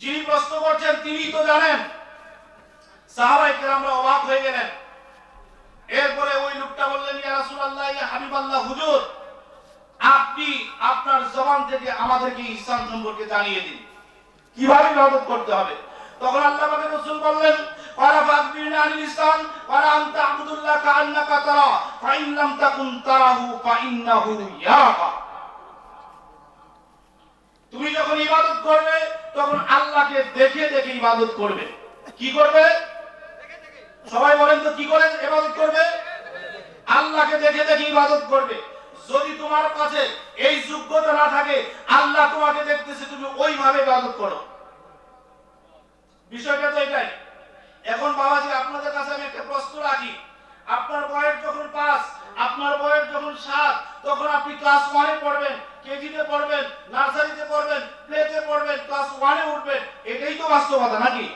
যিনি প্রশ্ন করছেন, তিনি তো জানেন। সাহাবাই কেরামরা অবাক হয়ে গেলেন। এরপরে ওই লোকটা বললেন, ইয়া রাসূলুল্লাহ, ইয়া হাবিবাল্লাহ, হুজুর, আপনি আপনার জবান থেকে আমাদেরকে ইসলাম সম্পর্কে জানিয়ে দিন। কীভাবে ইবাদত করতে হবে? তখন আল্লাহ পাকের রাসূল বললেন ওয়ালা ফাকবিরনা আনিল ইসলাম ওয়ালা আনতা আবুদুল্লাহ কাআন্নাকা তারা ফা ইন লাম তাকুন তারাহু ফা ইন্নাহু ইয়ারাকা তুমি যখন ইবাদত করবে তখন আল্লাহকে দেখে দেখে ইবাদত করবে। কি করবে? সবাই বলেন তো, কি করে ইবাদত করবে? আল্লাহকে দেখে দেখে ইবাদত করবে। যদি তোমার কাছে এই যোগ্যতা না থাকে, আল্লাহ তোমাকে দেখতেছে, তুমি ওইভাবে ইবাদত করো। বিষয়টা তো এটাই। এখন বাবাজি, আপনাদের কাছে আমি একটা প্রশ্ন রাখি। আপনার বয়স যখন পাঁচ, আপনার বয়স যখন সাত, তখন আপনি ক্লাস ওয়ানে পড়বেন। কেজিতে পড়বেন, নার্সারিতে পড়বেন, প্লেতে পড়বেন, ক্লাস ওয়ানে উঠবেন, এটাই তো বাস্তবতা নাকি?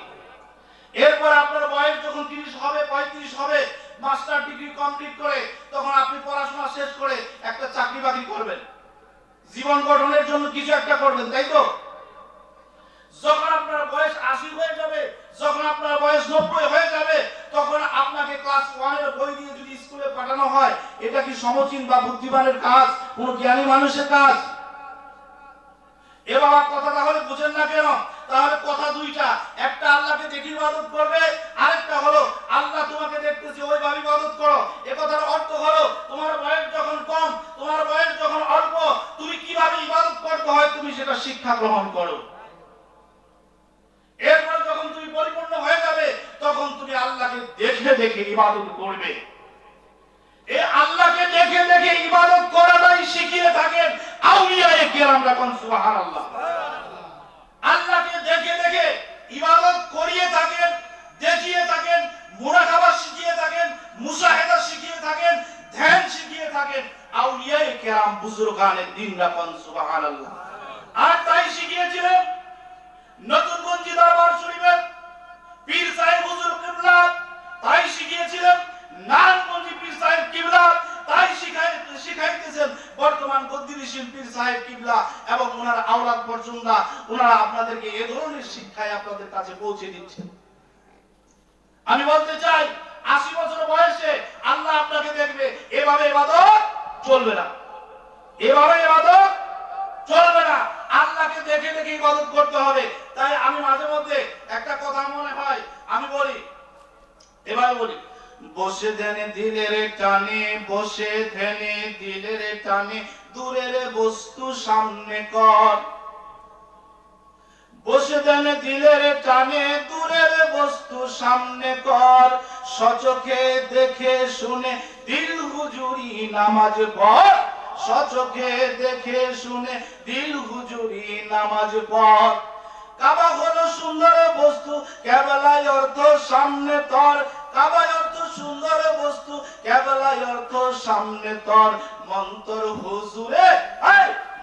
এরপর আপনার বয়স যখন তিরিশ হবে, পঁয়ত্রিশ হবে, মাস্টার ডিগ্রি কমপ্লিট করে তখন আপনি পড়াশোনা শেষ করে একটা চাকরি বাকরি করবেন। জীবন গঠনের জন্য কিছু একটা করবেন, তাই তো? যখন আপনার বয়স আশি হয়ে যাবে, যখন আপনার বয়স নব্বই হয়ে যাবে তখন আপনাকে ক্লাস ওয়ানের বই দিয়ে যদি স্কুলে পাঠানো হয় এটা কি সমচীন বা বুদ্ধিমানের কাজ, কোন জ্ঞানী মানুষের কাজ। এ বাবা কথা তাহলে বুঝেন না কেন? তাহলে কথা দুইটা। একটা আল্লাহকে দেখে ইবাদত করবে, আরেকটা হলো, আল্লাহ তোমাকে দেখতেছে, ওইভাবে ইবাদত করো। এ কথার অর্থ হলো, তোমার বয়স যখন কম, তোমার বয়স যখন অল্প, তুমি কীভাবে ইবাদত করতে হয় তুমি সেটা শিক্ষা গ্রহণ করো। এরপর যখন তুমি পরিপূর্ণ হয়ে যাবে, তখন তুমি আল্লাহকে দেখে দেখে ইবাদত করবে। এ আল্লাহকে দেখে দেখে ইবাদত করাটাই শিখিয়ে থাকেন। আউলিয়ায়ে কেরামরা কোন, সুবহানাল্লাহ। আল্লাহকে দেখে দেখে ইবাদত করিয়ে থাকেন, দেখিয়ে থাকেন, মুরাকাবা শিখিয়ে থাকেন, মুসাহেদা শিখিয়ে থাকেন, ধ্যান শিখিয়ে থাকেন। আউলিয়ায়ে কেরাম বুজুর্গানে দিন রাখুন সুবহানাল্লাহ। আর তাই শিখিয়েছিলেন নতুন গঞ্জি দরবার শরীফের পীর সাহেব হুজুর কিবলা তাই শিখিয়েছিলেন নারায়ণগঞ্জি পীর সাহেব কিবলা, তাই শিখাই শিখাইতেছেন বর্তমান গদ্দিনীশীল পীর সাহেব কিবলা এবং ওনার আওলাদ পর্যন্ত ওনারা আপনাদেরকে এ ধরনের শিক্ষায় আপনাদের কাছে পৌঁছে দিচ্ছেন। আমি বলতে চাই, আশি বছর বয়সে আল্লাহ আপনাকে দেখবে, এভাবে ইবাদত চলবে না। এভাবে ইবাদত চলবে না। আল্লাহকে দেখে দেখে ইবাদত করতে হবে। তাই আমি মাঝে মধ্যে একটা কথা মনে হয়, আমি বলি, এভাবে বলি বসে ধ্যানে দিলের টানে, বসে ধ্যানে দিলের টানে, দূরের বস্তু সামনে কর। বসে ধ্যানে দিলের টানে, দূরের বস্তু সামনে কর। সচোখে দেখে শুনে দিল হুজুরি নামাজ পড়। সচোখে দেখে শুনে দিল হুজুরি নামাজ পড়। কাবা হলো সুন্দর বস্তু কেবলাই অর্থ সামনে তর। কাবায় অর্থ সুন্দর বস্তু কেবলাই অর্থ, সামনে তর, মন্তর হুজুরে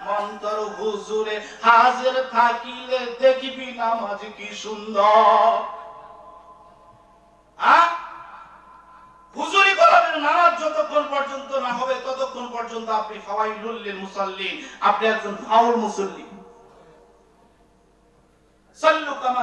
মন্তর হুজুরে, হাজির থাকিলে দেখিবি নামাজ কি সুন্দর? হুজুরি করাবেন নামাজ যতক্ষণ পর্যন্ত না হবে, ততক্ষণ পর্যন্ত আপনি ফাওয়াইলুল লিল মুসাল্লিন, আপনি একজন ফাউল মুসল্লি সাল্লু কামা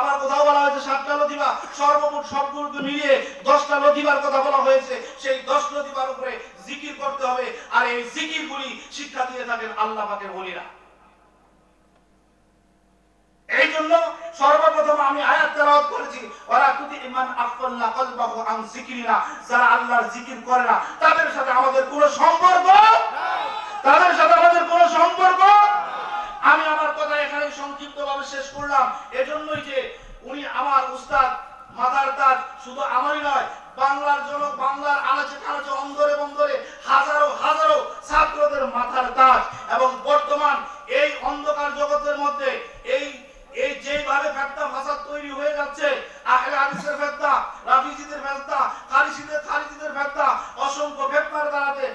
আবার কোথাও বলা হয়েছে সাতটা লতিফা সর্বমোট সবগুলোকে মিলিয়ে দশটা লতিফার কথা বলা হয়েছে। সেই দশ লতিফার উপরে জিকির করতে হবে আর এই জিকির গুলি শিক্ষা দিয়ে থাকেন আল্লাহ পাকের বলিরা এই জন্য সর্বপ্রথম আমি আয়াত তেলাওয়াত করেছি, ওয়ালা তুতি ইমান কলবাহু যারা আল্লাহর জিকির করে না, তাদের সাথে আমাদের কোনো সম্পর্ক তাদের সাথে আমাদের কোনো সম্পর্ক আমি আমার কথা এখানে সংক্ষিপ্তভাবে শেষ করলাম। এজন্যই যে উনি আমার উস্তাদ মাথার তাজ শুধু আমারই নয় বাংলার জনক বাংলার আনাচে কানাচে অন্দরে বন্দরে হাজারো হাজারো ছাত্রদের মাথার তাজ এবং বর্তমান এই অন্ধকার জগতের মধ্যে এই এই যেভাবে ফেতনা ফাসাদ তৈরি হয়ে যাচ্ছে আহলে হাদিসের ফেতনা রাফিজিদের ফেতনা খারিজিদের খারিজিদের ফেতনা অসংখ্য ফেতনার দ্বারাতে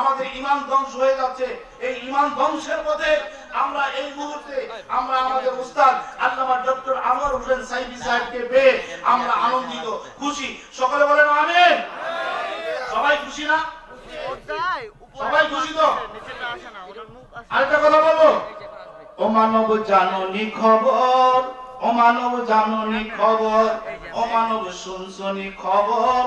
আমাদের ইমান ধ্বংস হয়ে যাচ্ছে এই ইমান ধ্বংসের পথে আমরা এই মুহূর্তে আমরা আমাদের উস্তাদ আল্লামা ডক্টর আমর হোসেন সাইফি সাহেবকে পেয়ে আমরা আনন্দিত খুশি। সকলে বলেন আমিন। সবাই খুশি না? সবাই খুশি তো? আরেকটা কথা বলব? ও মানব জাননি খবর ও মানব জাননি খবর ও মানব শুনছনি খবর।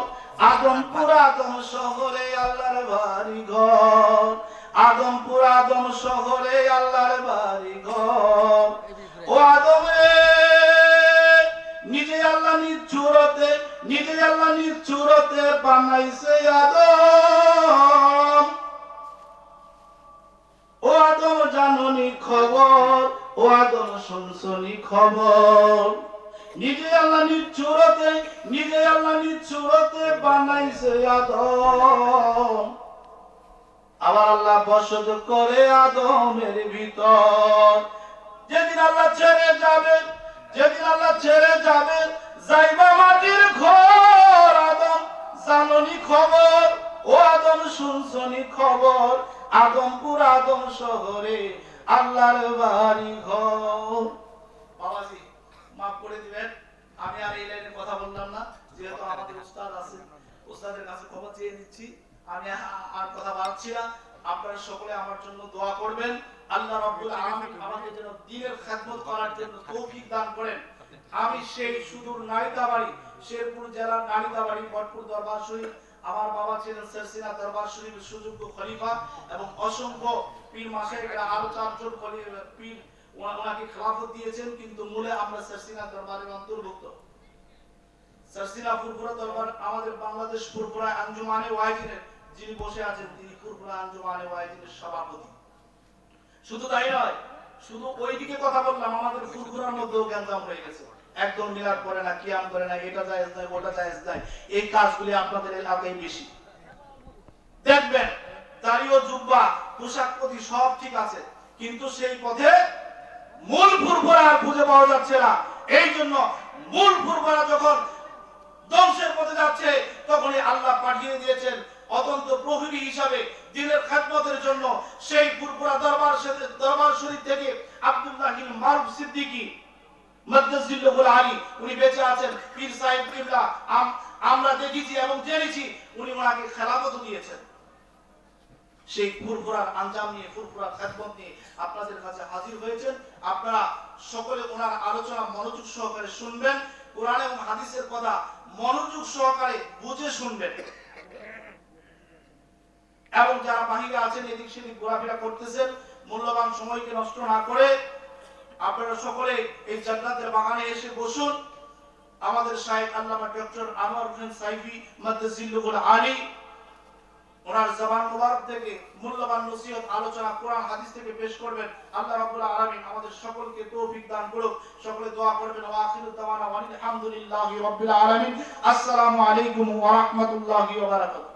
আদম পুরাতন শহরে আল্লাহর বাড়ি ঘর আদম শহরে আল্লাহর বাড়ি ঘর। ও আদমে, নিজে আল্লাহ নিজ চুরতে নিজে আল্লাহ নিজ চুরতে বানাইছে আদম। ও আদম জাননি খবর, ও আদম শুনছনি খবর। নিজে আল্লাহ নিজ চুরতে নিজে আল্লাহ নিজ চুরতে বানাইছে আদম। আবার আল্লাহ বসত করে আদমের ভিতর। যেদিন আল্লাহ ছেড়ে যাবে, যেদিন আল্লাহ ছেড়ে যাবে, যাইবা মাটির ঘর। আদম জাননি খবর, ও আদম শুনছনি খবর। আদমপুর আদম শহরে, আল্লাহর বাড়ি ঘর। বাবাজি, মাফ করে দিবেন, আমি আর এই লাইনে কথা বললাম না, যেহেতু আমাদের উস্তাদ আছে, উস্তাদের কাছে খবর চেয়ে নিচ্ছি। আমি আর কথা বাড়াচ্ছি না। আপনারা সকলে আমার জন্য দোয়া করবেন। আল্লাহ রাব্বুল আলামিন আমাকে যেন দ্বীনের খেদমত করার জন্য তৌফিক দান করেন। আমি সেই সুদূর নারিতাবাড়ি, শেরপুর জেলার নারিতাবাড়ি ভটপুর দরবার শরীফ, আমার বাবা ছিলেন সেরসিনা দরবার শরীফের সুযোগ্য খলিফা এবং অসংখ্য পীর মাসাইকরা আরও চারজন পীর ওনাকে খেলাফত দিয়েছেন, কিন্তু মূলে আমরা সেরসিনা দরবারের অন্তর্ভুক্ত। সারসিনা ফুরফুরা দরবার আমাদের বাংলাদেশ ফুরফুরা আঞ্জুমানে ওয়াইজিনের যিনি বসে আছেন, তিনি ওয়াইজিনের সভাপতি। শুধু তাই নয়, শুধু ওইদিকে কথা বললাম, আমাদের ফুরফুরার মধ্যেও গ্যাঞ্জাম হয়ে গেছে। একদম মিলাদ করে না, কিয়াম করে না, এটা জায়েজ নাই, ওটা জায়েজ নাই, এই কাজগুলি আপনাদের এলাকায় বেশি। দেখবেন দাড়িও জুব্বা, পোশাক পতি সব ঠিক আছে, কিন্তু সেই পথে মূল ফুরফুরা আর খুঁজে পাওয়া যাচ্ছে না। এই জন্য মূল ফুরফুরা যখন ধ্বংসের পথে যাচ্ছে, তখনই আল্লাহ পাঠিয়ে দিয়েছেন অতন্ত প্রহরী হিসাবে দিনের খেদমতের জন্য সেই ফুরফুরা দরবার দরবার শরীফ থেকে আব্দুল্লাহ মারুফ সিদ্দিকী আলী, উনি বেঁচে আছেন, পীর সাহেব আমরা দেখেছি এবং জেনেছি উনি ওনাকে দিয়েছেন। সেই ফুরফুরার আঞ্জাম নিয়ে, ফুরফুরার খেদমত নিয়ে আপনাদের কাছে হাজির হয়েছেন। আপনারা সকলে ওনার আলোচনা মনোযোগ সহকারে শুনবেন, কোরআন এবং হাদিসের কথা মনোযোগ সহকারে বুঝে শুনবেন। এবং যারা বাহিরে আছেন, এদিক সেদিক ঘোরাফেরা করতেছেন, মূল্যবান সময়কে নষ্ট না করে আপনারা সকলে এই জান্নাতের বাগানে এসে বসুন। আমাদের শাহেদ আল্লামা ডক্টর আনোয়ার হোসেন সাইফি মাদ্দাজিল্লুল আলী, ওনার জবান মুবারক থেকে মূল্যবান নসিহত, আলোচনা, কোরআন, হাদিস থেকে পেশ করবেন। আল্লাহ রাব্বুল আলামিন আমাদের সকলকে তৌফিক দান করুক। সকলে দোয়া করবেন, ওয়া আখিরু দাওয়ানা ওয়া আলহামদুলিল্লাহি রাব্বিল আলামিন। আসসালামু আলাইকুম ওয়া রাহমাতুল্লাহি ওয়া বারাকাতুহু।